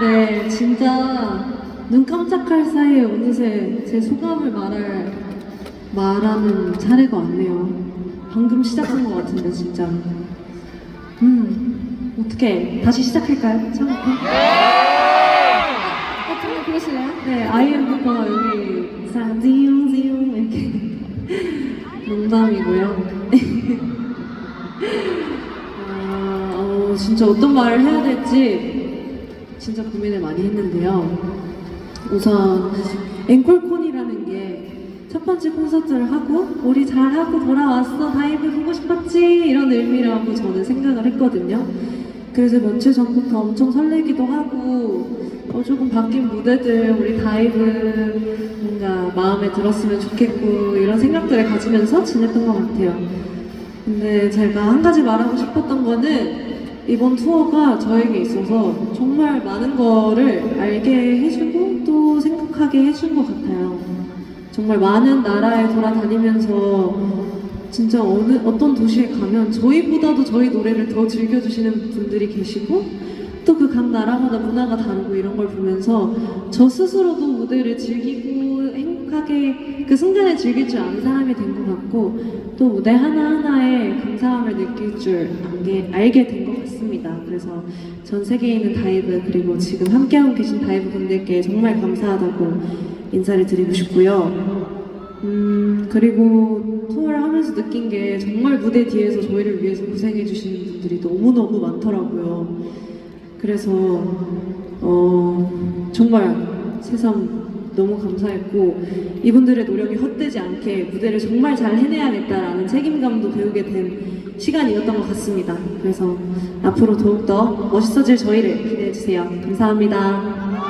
네, 진짜 눈 깜짝할 사이에 어느새 제 소감을 말할 말하는 차례가 왔네요. 방금 시작한 것 같은데 진짜. 음, 어떻게 다시 시작할까요? 처음부터? 어, 정말 그러실래요? 네, 아이엠부터 여기 사디용디용 이렇게 농담이고요. 아, 어, 진짜 어떤 말을 해야 될지 진짜 고민을 많이 했는데요. 우선 앵콜콘이라는 게 첫 번째 콘서트를 하고 우리 잘하고 돌아왔어 다이브 보고 싶었지 이런 의미라고 저는 생각을 했거든요. 그래서 며칠 전부터 엄청 설레기도 하고 어, 조금 바뀐 무대들 우리 다이브 뭔가 마음에 들었으면 좋겠고 이런 생각들을 가지면서 지냈던 것 같아요. 근데 제가 한 가지 말하고 싶었던 거는 이번 투어가 저에게 있어서 정말 많은 거를 알게 해주고 또 생각하게 해준 것 같아요. 정말 많은 나라에 돌아다니면서 진짜 어느 어떤 도시에 가면 저희보다도 저희 노래를 더 즐겨주시는 분들이 계시고 또 그 각 나라마다 문화가 다르고 이런 걸 보면서 저 스스로도 무대를 즐기고 행복하게 그 순간을 즐길 줄 아는 사람이 된 것 같고 또 무대 하나하나에 감사함을 느낄 줄 알게, 알게 된 것 같습니다. 그래서 전 세계에 있는 다이브 그리고 지금 함께하고 계신 다이브 분들께 정말 감사하다고 인사를 드리고 싶고요. 음, 그리고 투어를 하면서 느낀 게 정말 무대 뒤에서 저희를 위해서 고생해주시는 분들이 너무너무 많더라고요. 그래서, 어, 정말 새삼 너무 감사했고, 이분들의 노력이 헛되지 않게 무대를 정말 잘 해내야겠다라는 책임감도 배우게 된 시간이었던 것 같습니다. 그래서 앞으로 더욱더 멋있어질 저희를 기대해주세요. 감사합니다.